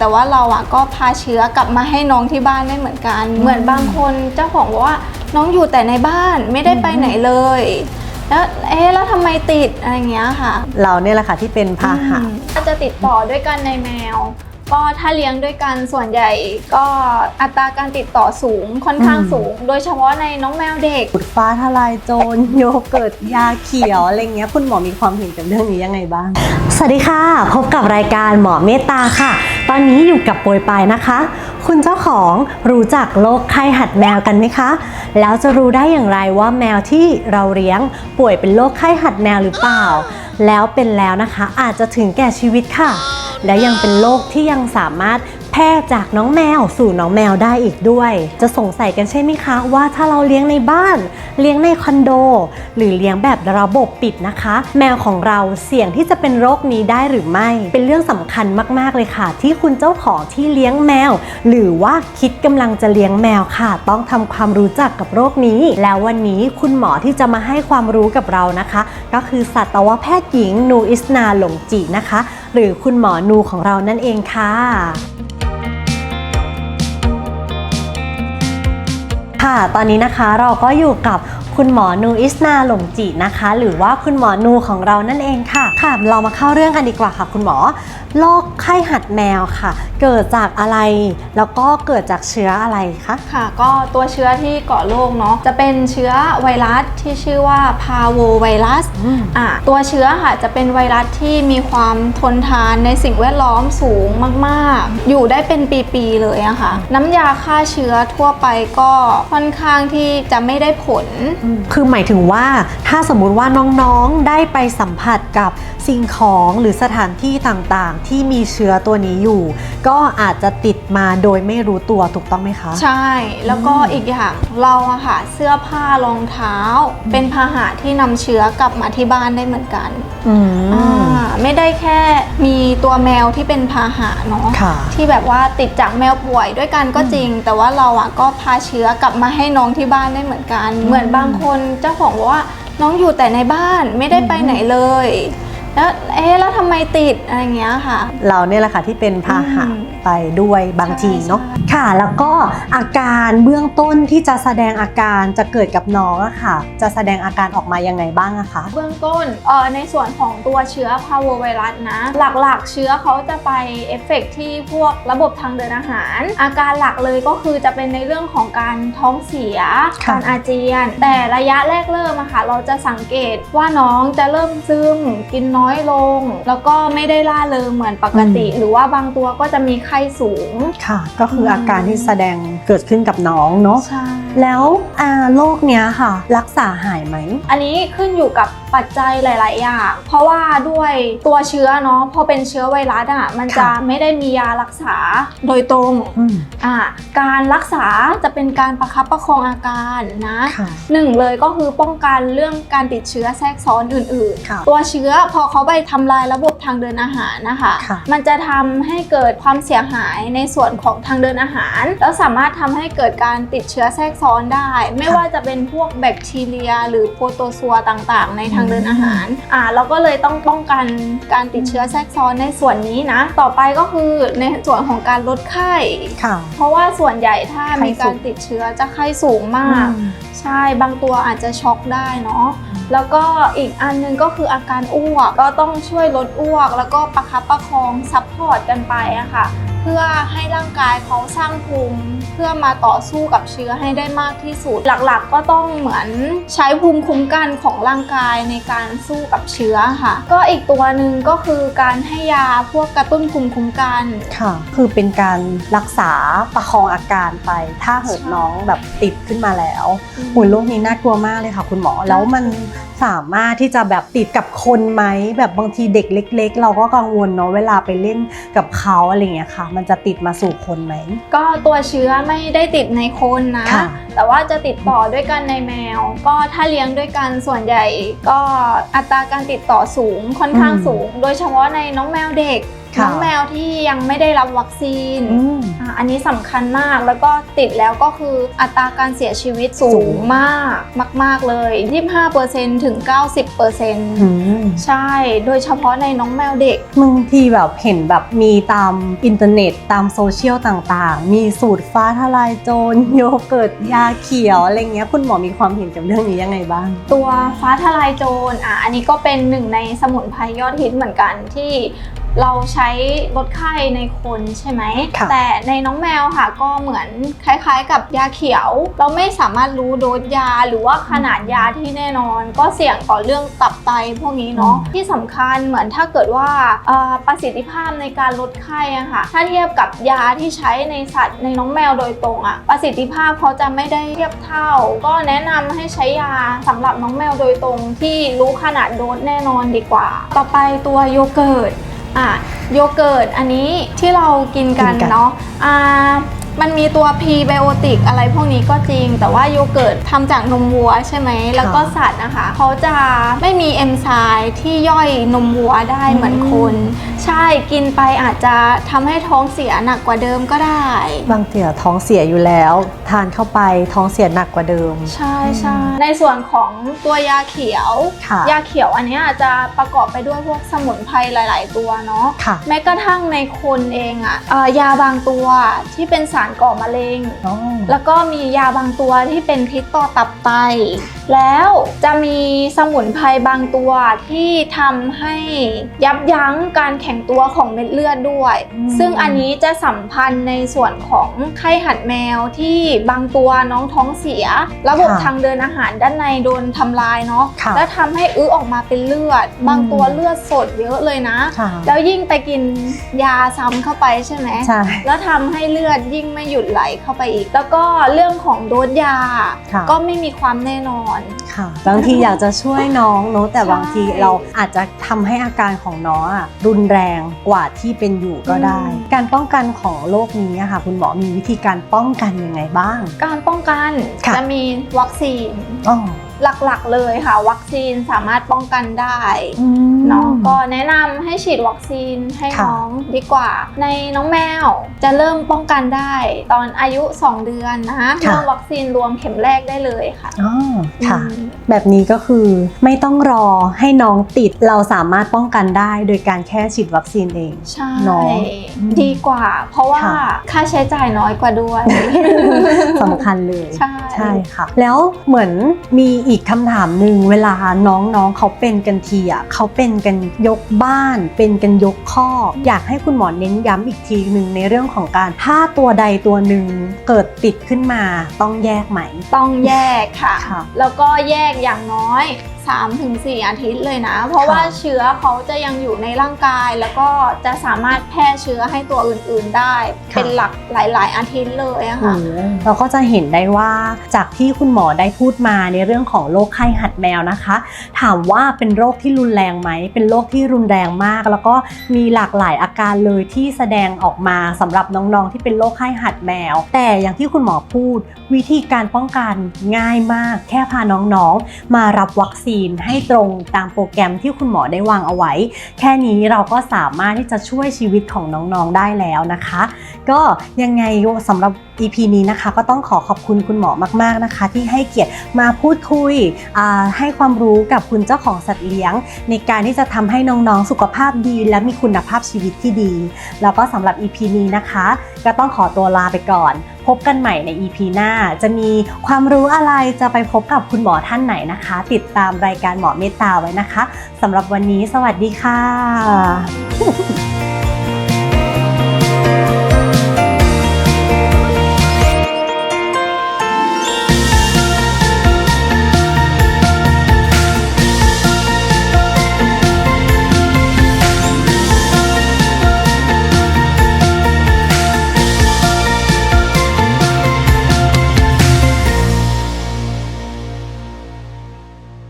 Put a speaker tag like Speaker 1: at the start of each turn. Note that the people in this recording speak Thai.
Speaker 1: แต่ว่าเราอะก็พาเชื้อกลับมาให้น้องที่บ้านได้เหมือนกัน เหมือนบางคนเจ้าของบอกว่าน้องอยู่แต่ในบ้านไม่ได้ไปไหนเลย แล้วเอ๊ะแล้วทำไมติดอะไรเงี้ยค่ะ
Speaker 2: เราเนี่ยแหละค่ะที่เป็นพาหะ
Speaker 1: อืมก็จะติดต่อด้วยกันในแมว ก็ถ้าเลี้ยงด้วยกันส่วนใหญ่ก็อัตราการติดต่อสูงค่อนข้าง
Speaker 2: อืม
Speaker 1: สูง โดยเฉพาะในน้องแมวเด็ก
Speaker 2: บุดฟ้าทลายโจรโยเกิร์ตยาเขียวอะไรเงี้ยคุณหมอมีความเห็นกับเรื่องนี้ยังไงบ้าง สวัสดีค่ะ พบกับรายการหมอเมตตาค่ะ ตอนนี้อยู่กับโปรยปลายนะคะ คุณเจ้าของรู้จักโรคไข้หัดแมวกันไหมคะ แล้วจะรู้ได้อย่างไรว่าแมวที่เราเลี้ยงป่วยเป็นโรคไข้หัดแมวหรือเปล่า แล้วเป็นแล้วนะคะอาจจะถึงแก่ชีวิตค่ะ แล้วยังเป็นโรคที่ยังสามารถ พร่จากน้องแมวสู่น้องแมวได้อีกด้วย จะสงสัยกันใช่ไหมคะว่าถ้าเราเลี้ยงในบ้าน เลี้ยงในคอนโด หรือเลี้ยงแบบระบบปิดนะคะ แมวของเราเสี่ยงที่จะเป็นโรคนี้ได้หรือไม่ เป็นเรื่องสำคัญมากๆเลยค่ะ ที่คุณเจ้าของที่เลี้ยงแมว หรือว่าคิดกำลังจะเลี้ยงแมวค่ะ ต้องทำความรู้จักกับโรคนี้ แล้ววันนี้คุณหมอที่จะมาให้ความรู้กับเรานะคะ ก็คือสัตวแพทย์หญิงนูอิสนาหลงจีนะคะ หรือคุณหมอนูของเรานั่นเองค่ะ ตอนนี้นะคะเราก็อยู่กับคุณหมอนูอิสนาหลงจีนะคะ หรือว่าคุณหมอนูของเรานั่นเองค่ะค่ะ เรามาเข้าเรื่องกันดีกว่าค่ะ คุณหมอโรคไข้หัดแมวค่ะ เกิดจากอะไรแล้วก็เกิดจากเชื้ออะไรคะ
Speaker 1: ค่ะ ก็ตัวเชื้อที่ก่อโรคเนาะจะเป็นเชื้อไวรัสที่ชื่อว่าพาโวไวรัส
Speaker 2: อืม
Speaker 1: อะตัวเชื้อค่ะจะเป็นไวรัสที่มีความทนทานในสิ่งแวดล้อมสูงมาก ๆ อยู่ได้เป็นปี ๆ เลยอะค่ะ น้ำยาฆ่าเชื้อทั่วไปก็ค่อนข้างที่จะไม่ได้ผล
Speaker 2: คือหมายถึงว่าถ้าสมมุติว่าน้องๆได้ไปสัมผัสกับสิ่งของหรือสถานที่ต่างๆ ที่มีเชื้อตัวนี้อยู่ ก็อาจจะติดมาโดยไม่รู้ตัวถูกต้องไหมคะ
Speaker 1: ใช่แล้วก็อีกอย่างเราอะค่ะเสื้อผ้ารองเท้า เป็นพาหะที่นำเชื้อกลับมาที่บ้านได้เหมือนกัน
Speaker 2: อืม
Speaker 1: อ่าไม่ได้แค่มีตัวแมวที่เป็นพาหะเนาะ
Speaker 2: ค่ะ
Speaker 1: ที่แบบว่าติดจากแมวป่วยด้วยกันก็จริง แต่ว่าเราอะก็พาเชื้อกลับมาให้น้องที่บ้านได้เหมือนกัน เหมือนบางคนเจ้าของบอกว่าน้องอยู่แต่ในบ้านไม่ได้ไปไหนเลย แล้วเอ๊ะแล้วทำไมติดอะไรเงี้ยค่ะ
Speaker 2: เราเนี่ยแหละค่ะที่เป็นพาหะ
Speaker 1: อืม
Speaker 2: ไปด้วยบางทีเนาะ
Speaker 1: ใช่
Speaker 2: ค่ะ แล้วก็อาการเบื้องต้นที่จะแสดงอาการจะเกิดกับน้องอะค่ะ จะแสดงอาการออกมายังไงบ้างอะคะ
Speaker 1: เบื้องต้นเอ่อในส่วนของตัวเชื้อพาโวไวรัสนะ หลักๆ เชื้อเขาจะไปเอฟเฟกต์ที่พวกระบบทางเดินอาหาร อาการหลักเลยก็คือจะเป็นในเรื่องของการท้องเสีย
Speaker 2: ค่ะ
Speaker 1: การอาเจียน แต่ระยะแรกเริ่มอะค่ะเราจะสังเกตว่าน้องจะเริ่มซึมกินน้อยลง แล้วก็ไม่ได้ล่าเริงเหมือนปกติ หรือว่าบางตัวก็จะมีไข้สูง
Speaker 2: ค่ะ ก็คืออาการที่แสดงเกิดขึ้นกับน้องเนาะ
Speaker 1: ใช่
Speaker 2: แล้วอ่าโรคเนี้ยค่ะ รักษาหายไหม
Speaker 1: อันนี้ขึ้นอยู่กับปัจจัยหลาย ๆ อย่าง เพราะว่าด้วยตัวเชื้อเนาะพอเป็นเชื้อไวรัสอะมันจะ
Speaker 2: ค่ะ
Speaker 1: ไม่ได้มียารักษาโดยตรง
Speaker 2: อืม
Speaker 1: อ่าการรักษาจะเป็นการประคับประคองอาการนะ
Speaker 2: ค่ะ
Speaker 1: หนึ่งเลยก็คือป้องกันเรื่องการติดเชื้อแทรกซ้อนอื่น
Speaker 2: ค่ะ
Speaker 1: ๆตัวเชื้อพอเขาไปทำลายระบบ ทางเดินอาหารนะคะ
Speaker 2: ค่ะ
Speaker 1: มันจะทำให้เกิดความเสียหายในส่วนของทางเดินอาหาร แล้วสามารถทำให้เกิดการติดเชื้อแทรกซ้อนได้ ไม่
Speaker 2: ค่ะ
Speaker 1: ว่าจะเป็นพวกแบคทีเรีย หรือโปรโตซัวต่างๆ ในทางเดินอาหารอ่าเราก็เลยต้องป้องกันการติดเชื้อแทรกซ้อนในส่วนนี้นะ ต่อไปก็คือในส่วนของการลดไข้
Speaker 2: ค่ะ
Speaker 1: เพราะว่าส่วนใหญ่ถ้า
Speaker 2: ไข้
Speaker 1: มีการ
Speaker 2: สูง
Speaker 1: ติดเชื้อจะไข้สูงมาก
Speaker 2: อืม
Speaker 1: ใช่บางตัวอาจจะช็อกได้เนาะแล้วก็อีกอันหนึงก็คืออาการอ้วกก็ต้องช่วยลดอ้วกแล้วก็ประคับประคองซัพพอร์ตกันไปอะค่ะ เพื่อให้ร่างกายเขาสร้างภูมิเพื่อมาต่อสู้กับเชื้อให้ได้มากที่สุด หลักๆ ก็ต้องเหมือนใช้ภูมิคุ้มกันของร่างกายในการสู้กับเชื้อค่ะ ก็อีกตัวหนึ่งก็คือการให้ยาพวกกระตุ้นภูมิคุ้มกัน
Speaker 2: ค่ะ คือเป็นการรักษาประคองอาการไป ถ้าเหิด
Speaker 1: ใช่
Speaker 2: น้องแบบติดขึ้นมาแล้วหุ่นโรคนี้น่ากลัวมากเลยค่ะ คุณหมอแล้วมันสามารถที่จะแบบติดกับคนไหมแบบบางทีเด็กเล็ก ๆ เราก็กังวลเนาะเวลาไปเล่นกับเขาอะไรอย่างเงี้ยค่ะ มันจะติดมาสู่คนไหม
Speaker 1: ก็ตัวเชื้อไม่ได้ติดในคนนะ
Speaker 2: ค่ะ
Speaker 1: แต่ว่าจะติดต่อด้วยกันในแมว ก็ถ้าเลี้ยงด้วยกันส่วนใหญ่ ก็อัตราการติดต่อสูงค่อนข้าง
Speaker 2: อืม
Speaker 1: สูง โดยเฉพาะในน้องแมวเด็ก
Speaker 2: ค่ะ
Speaker 1: น้องแมวที่ยังไม่ได้รับวัคซีน
Speaker 2: อืม
Speaker 1: อะอันนี้สำคัญมากแล้วก็ติดแล้วก็คืออัตราการเสียชีวิตสู
Speaker 2: สู
Speaker 1: ง
Speaker 2: ง
Speaker 1: มากมาก ๆ เลย 25%ถึง 90%
Speaker 2: อืม
Speaker 1: ใช่ โดยเฉพาะในน้องแมวเด็ก
Speaker 2: บางทีแบบเห็นแบบมีตามอินเทอร์เน็ตตามโซเชียลต่างๆ มีสูตรฟ้าทลายโจรโยเกิร์ตยาเขียวอะไรเงี้ยคุณหมอมีความเห็นกับเรื่องนี้ยังไงบ้าง
Speaker 1: ตัวฟ้าทลายโจรอะอันนี้ก็เป็นหนึ่งในสมุนไพรยอดฮิตเหมือนกันที่ เราใช้ลดไข้ในคนใช่ไหม
Speaker 2: ค่ะ
Speaker 1: แต่ในน้องแมวค่ะ ก็เหมือนคล้ายๆ กับยาเขียว เราไม่สามารถรู้โดสยาหรือว่าขนาดยาที่แน่นอน ก็เสี่ยงต่อเรื่องตับไตพวกนี้เนาะที่สำคัญเหมือนถ้าเกิดว่าเอ่อประสิทธิภาพในการลดไข้อะค่ะ ถ้าเทียบกับยาที่ใช้ในสัตว์ในน้องแมวโดยตรงอะประสิทธิภาพเขาจะไม่ได้เทียบเท่า ก็แนะนำให้ใช้ยาสำหรับน้องแมวโดยตรงที่รู้ขนาดโดสแน่นอนดีกว่า ต่อไปตัวโยเกิร์ต อะโยเกิร์ตอันนี้ที่เรากินกัน
Speaker 2: กินกัน
Speaker 1: เนาะอ่า มันมีตัวพรีไบโอติกอะไรพวกนี้ก็จริง แต่ว่าโยเกิร์ตทำจากนมวัวใช่ไหม แล้วก็สัตว์นะคะ เขาจะไม่มีเอนไซม์ที่ย่อยนมวัวได้เหมือนคน ใช่กินไปอาจจะทำให้ท้องเสียหนักกว่าเดิมก็ได้
Speaker 2: บางทีท้องเสียอยู่แล้ว ทานเข้าไปท้องเสียหนักกว่าเดิม
Speaker 1: ใช่ใช่ในส่วนของตัวยาเขียว
Speaker 2: ค่ะ
Speaker 1: ยาเขียวอันเนี้ยจะประกอบไปด้วยพวกสมุนไพรหลาย ๆ ตัวเนาะ
Speaker 2: ค่ะ
Speaker 1: แม้กระทั่งในคนเองอะเอ่อยาบางตัวที่เป็นสารก่อมะเร็ง
Speaker 2: อ๋อ
Speaker 1: แล้วก็มียาบางตัวที่เป็นพิษต่อตับไต แล้วจะมีสมุนไพรบางตัวที่ทำให้ยับยั้งการแข็งตัวของเม็ดเลือดด้วย
Speaker 2: อืม
Speaker 1: ซึ่งอันนี้จะสัมพันธ์ในส่วนของไข้หัดแมวที่บางตัวน้องท้องเสีย ระบบทางเดินอาหารด้านในโดนทำลายเนาะ
Speaker 2: ค่ะ
Speaker 1: แล้วทำให้อื้อออกมาเป็นเลือด บางตัวเลือดสดเยอะเลยนะ
Speaker 2: ค่ะ
Speaker 1: แล้วยิ่งไปกินยาซ้ำเข้าไปใช่ไหม
Speaker 2: ใช่
Speaker 1: แล้วทำให้เลือดยิ่งไม่หยุดไหลเข้าไปอีก แล้วก็เรื่องของโดสยา
Speaker 2: ค่ะ
Speaker 1: ก็ไม่มีความแน่นอน
Speaker 2: ค่ะบางทีอยากจะช่วยน้องเนอะแต่
Speaker 1: ใช่
Speaker 2: บางทีเราอาจจะทำให้อาการของน้องอะรุนแรงกว่าที่เป็นอยู่ก็ได้การป้องกันของโรคนี้อะค่ะ คุณหมอมีวิธีการป้องกันยังไงบ้าง
Speaker 1: การป้องกัน
Speaker 2: ค่ะ
Speaker 1: จะมีวัคซีน
Speaker 2: อ๋อ
Speaker 1: หลักๆเลยค่ะ วัคซีนสามารถป้องกันได้
Speaker 2: อืม
Speaker 1: เนาะก็แนะนำให้ฉีดวัคซีนให้
Speaker 2: ค่ะ
Speaker 1: น้องดีกว่า ในน้องแมวจะเริ่มป้องกันได้ ตอนอายุ 2 เดือนนะคะเริ่มวัคซีนรวมเข็มแรกได้เลยค่ะ
Speaker 2: อ๋อค่ะ
Speaker 1: อืม
Speaker 2: แบบนี้ก็คือไม่ต้องรอให้น้องติดเราสามารถป้องกันได้โดยการแค่ฉีดวัคซีนเอง
Speaker 1: ใช่
Speaker 2: เนาะ
Speaker 1: ดีกว่า เพราะว่า
Speaker 2: ค่ะ
Speaker 1: ค่าใช้จ่ายน้อยกว่าด้วย
Speaker 2: สำคัญเลย
Speaker 1: ใช่
Speaker 2: ใช่ค่ะ แล้วเหมือนมีอีกคำถามหนึ่งเวลาน้องๆเขาเป็นกันทีอะเขาเป็นกันยกบ้าน เป็นกันยกข้อกอยากให้คุณหมอเน้นย้ำอีกทีหนึ่งในเรื่องของการถ้าตัวใดตัวหนึ่งเกิดติดขึ้นมาต้องแยกไหม
Speaker 1: ต้องแยกค่ะ
Speaker 2: ค่ะ
Speaker 1: แล้วก็แยกอย่างน้อย 3-4 อาทิตย์เลยนะ เพราะ
Speaker 2: ค่ะ
Speaker 1: ว่าเชื้อเขาจะยังอยู่ในร่างกาย แล้วก็จะสามารถแพร่เชื้อให้ตัวอื่นๆได้ เป็นหลักหลายๆ อาทิตย์เลยอะค่ะ
Speaker 2: เราก็จะเห็นได้ว่าจากที่คุณหมอได้พูดมาในเรื่องของโรคไข้หัดแมวนะคะ ถามว่าเป็นโรคที่รุนแรงไหม เป็นโรคที่รุนแรงมาก แล้วก็มีหลากหลายอาการเลยที่แสดงออกมาสำหรับน้องๆที่เป็นโรคไข้หัดแมว แต่อย่างที่คุณหมอพูด วิธีการป้องกันง่ายมาก แค่พาน้องๆ มารับวัคซีนให้ตรงตามโปรแกรมที่คุณหมอได้วางเอาไว้ แค่นี้เราก็สามารถที่จะช่วยชีวิตของน้องๆได้แล้วนะคะ ก็ยังไงสำหรับ EP นี้นะคะก็ต้องขอขอบคุณคุณหมอมากๆนะคะ ที่ให้เกียรติมาพูดคุยให้ความรู้กับคุณเจ้าของสัตว์เลี้ยง ในการที่จะทำให้น้องๆสุขภาพดี และมีคุณภาพชีวิตที่ดี แล้วก็สำหรับ EP นี้นะคะ ก็ต้องขอตัวลาไปก่อน พบกันใหม่ใน EP หน้า จะมีความรู้อะไรจะไปพบกับคุณหมอท่านไหนนะคะ ติดตามรายการหมอเมตตาไว้นะคะสำหรับวันนี้สวัสดีค่ะ